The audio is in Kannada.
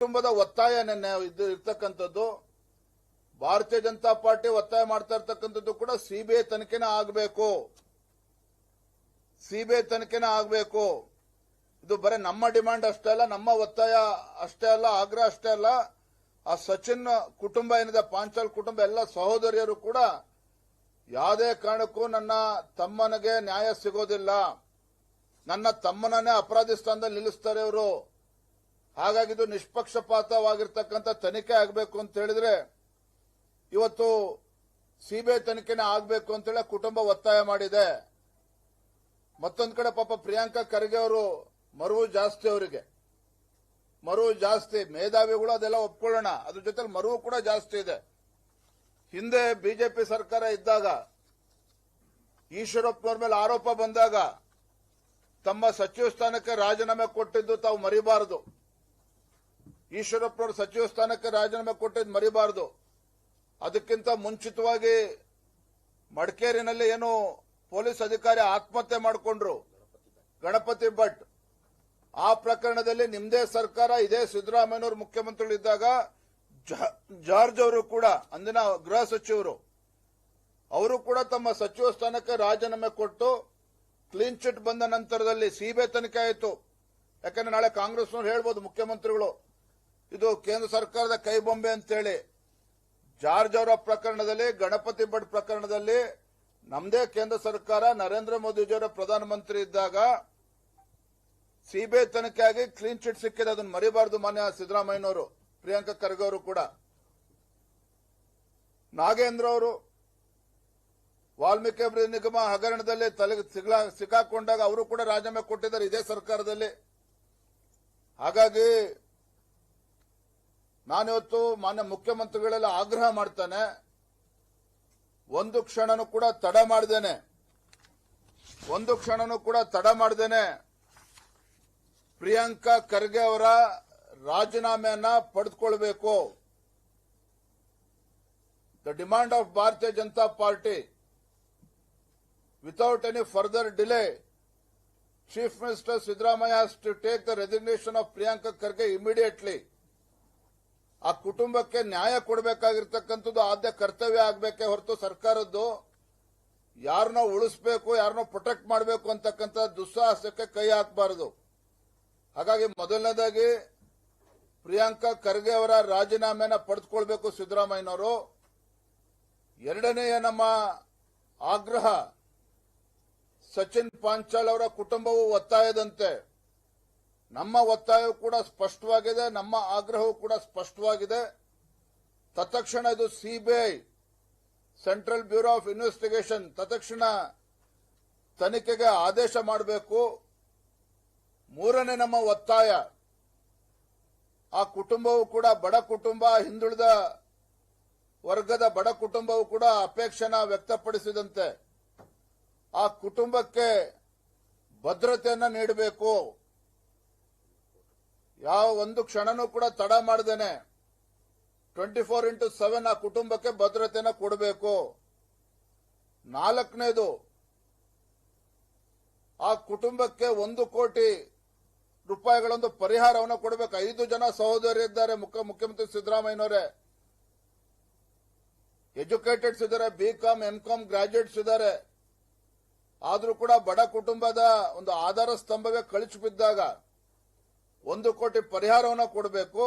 ಕುಟುಂಬದ ಒತ್ತಾಯ ನೆನ್ನೆ ಇದು ಇರ್ತಕ್ಕಂಥದ್ದು. ಭಾರತೀಯ ಜನತಾ ಪಾರ್ಟಿ ಒತ್ತಾಯ ಮಾಡ್ತಾ ಇರ್ತಕ್ಕಂಥದ್ದು ಕೂಡ ಸಿಬಿಐ ತನಿಖೆನ ಆಗಬೇಕು. ಸಿಬಿಐ ತನಿಖೆನ ಆಗಬೇಕು. ಇದು ಬರೀ ನಮ್ಮ ಡಿಮಾಂಡ್ ಅಷ್ಟೇ ಅಲ್ಲ, ನಮ್ಮ ಒತ್ತಾಯ ಅಷ್ಟೇ ಅಲ್ಲ, ಆಗ್ರಹ ಅಷ್ಟೇ ಅಲ್ಲ. ಆ ಸಚಿನ್ ಕುಟುಂಬ ಏನಿದೆ, ಪಾಂಚಾಲ್ ಕುಟುಂಬ, ಎಲ್ಲ ಸಹೋದರಿಯರು ಕೂಡ ಯಾವುದೇ ಕಾರಣಕ್ಕೂ ನನ್ನ ತಮ್ಮನಿಗೆ ನ್ಯಾಯ ಸಿಗೋದಿಲ್ಲ. ನನ್ನ ತಮ್ಮನನ್ನೇ ಅಪರಾಧಿ ಸ್ಥಾನದಲ್ಲಿ ನಿಲ್ಲಿಸ್ತಾರೆ ಇವರು. ಹಾಗಾಗಿ ಇದು ನಿಷ್ಪಕ್ಷಪಾತವಾಗಿರ್ತಕ್ಕಂಥ ತನಿಖೆ ಆಗಬೇಕು ಅಂತ ಹೇಳಿದ್ರೆ, ಇವತ್ತು ಸಿಬಿಐ ತನಿಖೆನೇ ಆಗಬೇಕು ಅಂತೇಳಿ ಕುಟುಂಬ ಒತ್ತಾಯ ಮಾಡಿದೆ. ಮತ್ತೊಂದು ಕಡೆ ಪಾಪ ಪ್ರಿಯಾಂಕಾ ಖರ್ಗೆ ಅವರು ಮರುವು ಜಾಸ್ತಿ ಅವರಿಗೆ. ಮರುವು ಜಾಸ್ತಿ, ಮೇಧಾವಿಗಳು ಅದೆಲ್ಲ ಒಪ್ಕೊಳ್ಳೋಣ, ಅದ್ರ ಜೊತೆ ಮರುವು ಕೂಡ ಜಾಸ್ತಿ ಇದೆ. ಹಿಂದೆ ಬಿಜೆಪಿ ಸರ್ಕಾರ ಇದ್ದಾಗ, ಈಶ್ವರಪ್ಪನವ್ರ ಮೇಲೆ ಆರೋಪ ಬಂದಾಗ, ತಮ್ಮ ಸಚಿವ ಸ್ಥಾನಕ್ಕೆ ರಾಜೀನಾಮೆ ಕೊಟ್ಟಿದ್ದು ತಾವು ಮರಿಬಾರದು. ಈಶ್ವರಪ್ಪನವರು ಸಚಿವ ಸ್ಥಾನಕ್ಕೆ ರಾಜೀನಾಮೆ ಕೊಟ್ಟಿದ್ದು ಮರಿಬಾರದು. ಅದಕ್ಕಿಂತ ಮುಂಚಿತವಾಗಿ ಮಡಿಕೇರಿನಲ್ಲಿ ಏನು ಪೊಲೀಸ್ ಅಧಿಕಾರಿ ಆತ್ಮಹತ್ಯೆ ಮಾಡಿಕೊಂಡ್ರು. ಗಣಪತಿ ಭಟ್. ಆ ಪ್ರಕರಣದಲ್ಲಿ ನಿಮ್ದೇ ಸರ್ಕಾರ, ಇದೇ ಸಿದ್ದರಾಮಯ್ಯನವರು ಮುಖ್ಯಮಂತ್ರಿಗಳಿದ್ದಾಗ ಜಾರ್ಜ್ ಅವರು ಕೂಡ, ಅಂದಿನ ಗೃಹ ಸಚಿವರು, ಅವರು ಕೂಡ ತಮ್ಮ ಸಚಿವ ಸ್ಥಾನಕ್ಕೆ ರಾಜೀನಾಮೆ ಕೊಟ್ಟು ಕ್ಲೀನ್ ಚಿಟ್ ಬಂದ ನಂತರದಲ್ಲಿ ಸಿಬಿಐ ತನಿಖೆ ಆಯಿತು. ಯಾಕಂದ್ರೆ ನಾಳೆ ಕಾಂಗ್ರೆಸ್ನವ್ರು ಹೇಳ್ಬೋದು ಮುಖ್ಯಮಂತ್ರಿಗಳು ಇದು ಕೇಂದ್ರ ಸರ್ಕಾರದ ಕೈಬೊಂಬೆ ಅಂತೇಳಿ. ಜಾರ್ಜ್ ಅವರ ಪ್ರಕರಣದಲ್ಲಿ, ಗಣಪತಿ ಭಟ್ ಪ್ರಕರಣದಲ್ಲಿ ನಮ್ದೇ ಕೇಂದ್ರ ಸರ್ಕಾರ, ನರೇಂದ್ರ ಮೋದಿಜಿಯವರ ಪ್ರಧಾನಮಂತ್ರಿ ಇದ್ದಾಗ ಸಿಬಿಐ ತನಿಖೆಯಾಗಿ ಕ್ಲೀನ್ ಚಿಟ್ ಸಿಕ್ಕಿದೆ. ಅದನ್ನು ಮರಿಬಾರದು ಮಾನ್ಯ ಸಿದ್ದರಾಮಯ್ಯನವರು, ಪ್ರಿಯಾಂಕಾ ಖರ್ಗೆ ಅವರು ಕೂಡ. ನಾಗೇಂದ್ರ ಅವರು ವಾಲ್ಮೀಕಿ ಅಭಿವೃದ್ಧಿ ನಿಗಮ ಹಗರಣದಲ್ಲಿ ತಲೆಗೆ ಸಿಗ್ಲಾ- ಸಿಕ್ಕಾಕೊಂಡಾಗ ಅವರು ಕೂಡ ರಾಜೀನಾಮೆ ಕೊಟ್ಟಿದ್ದಾರೆ ಇದೇ ಸರ್ಕಾರದಲ್ಲಿ. ಹಾಗಾಗಿ ನಾನಿವತ್ತು ಮಾನ್ಯ ಮುಖ್ಯಮಂತ್ರಿಗಳೆಲ್ಲ ಆಗ್ರಹ ಮಾಡ್ತಾನೆ. ಒಂದು ಕ್ಷಣನೂ ಕೂಡ ತಡ ಮಾಡ್ದೇನೆ. ಒಂದು ಕ್ಷಣನೂ ಕೂಡ ತಡ ಮಾಡ್ದೇನೆ. ಪ್ರಿಯಾಂಕಾ ಖರ್ಗೆ ಅವರ ರಾಜೀನಾಮೆಯನ್ನ ಪಡೆದುಕೊಳ್ಬೇಕು. The demand of Bharatiya Janata Party without any further delay chief minister Siddaramaiah has to take the resignation of Priyanka Kharge immediately ಆ ಕುಟುಂಬಕ್ಕೆ ನ್ಯಾಯ ಕೊಡಬೇಕಾಗಿರ್ತಕ್ಕಂಥದ್ದು ಆದ್ಯ ಕರ್ತವ್ಯ ಆಗಬೇಕೇ ಹೊರತು ಸರ್ಕಾರದ್ದು ಯಾರನ್ನ ಉಳಿಸ್ಬೇಕು, ಯಾರನ್ನೋ ಪ್ರೊಟೆಕ್ಟ್ ಮಾಡಬೇಕು ಅಂತಕ್ಕಂಥ ದುಸ್ಸಾಹಸಕ್ಕೆ ಕೈ ಹಾಕಬಾರದು. ಹಾಗಾಗಿ ಮೊದಲನೇದಾಗಿ ಪ್ರಿಯಾಂಕಾ ಖರ್ಗೆ ಅವರ ರಾಜೀನಾಮೆನ ಪಡೆದುಕೊಳ್ಬೇಕು ಸಿದ್ದರಾಮಯ್ಯನವರು. ಎರಡನೆಯ ನಮ್ಮ ಆಗ್ರಹ ಸಚಿನ್ ಪಾಂಚಾಲ್ ಅವರ ಕುಟುಂಬವು ಒತ್ತಾಯದಂತೆ ನಮ್ಮ ಒತ್ತಾಯವು ಕೂಡ ಸ್ಪಷ್ಟವಾಗಿದೆ, ನಮ್ಮ ಆಗ್ರಹವು ಕೂಡ ಸ್ಪಷ್ಟವಾಗಿದೆ. ತತ್ಕ್ಷಣ ಇದು CBI Central Bureau of Investigation ತತ್ಕ್ಷಣ ತನಿಖೆಗೆ ಆದೇಶ ಮಾಡಬೇಕು. ಮೂರನೇ ನಮ್ಮ ಒತ್ತಾಯ, ಆ ಕುಟುಂಬವು ಕೂಡ ಬಡ ಕುಟುಂಬ, ಹಿಂದುಳಿದ ವರ್ಗದ ಬಡ ಕುಟುಂಬವು ಕೂಡ ಅಪೇಕ್ಷೆನ ವ್ಯಕ್ತಪಡಿಸಿದಂತೆ ಆ ಕುಟುಂಬಕ್ಕೆ ಭದ್ರತೆಯನ್ನು ನೀಡಬೇಕು. ಯಾವ ಒಂದು ಕ್ಷಣನೂ ಕೂಡ ತಡ ಮಾಡ್ದೇನೆ. ಟ್ವೆಂಟಿ ಫೋರ್ ಇಂಟು ಸೆವೆನ್ ಆ ಕುಟುಂಬಕ್ಕೆ ಭದ್ರತೆನ ಕೊಡಬೇಕು. ನಾಲ್ಕನೇದು, ಆ ಕುಟುಂಬಕ್ಕೆ ಒಂದು ಕೋಟಿ ರೂಪಾಯಿಗಳೊಂದು ಪರಿಹಾರವನ್ನು ಕೊಡಬೇಕು. ಐದು ಜನ ಸಹೋದರಿದ್ದಾರೆ ಮುಖ್ಯ ಮುಖ್ಯಮಂತ್ರಿ ಸಿದ್ದರಾಮಯ್ಯನವರೇ. ಎಜುಕೇಟೆಡ್ಸ್ ಇದ್ದಾರೆ, B com, M com graduates ಇದ್ದಾರೆ. ಆದರೂ ಕೂಡ ಬಡ ಕುಟುಂಬದ ಒಂದು ಆಧಾರ ಸ್ತಂಭವೇ ಕಳಿಸಿ ಬಿದ್ದಾಗ ಒಂದು ಕೋಟಿ ಪರಿಹಾರವನ್ನು ಕೊಡಬೇಕು.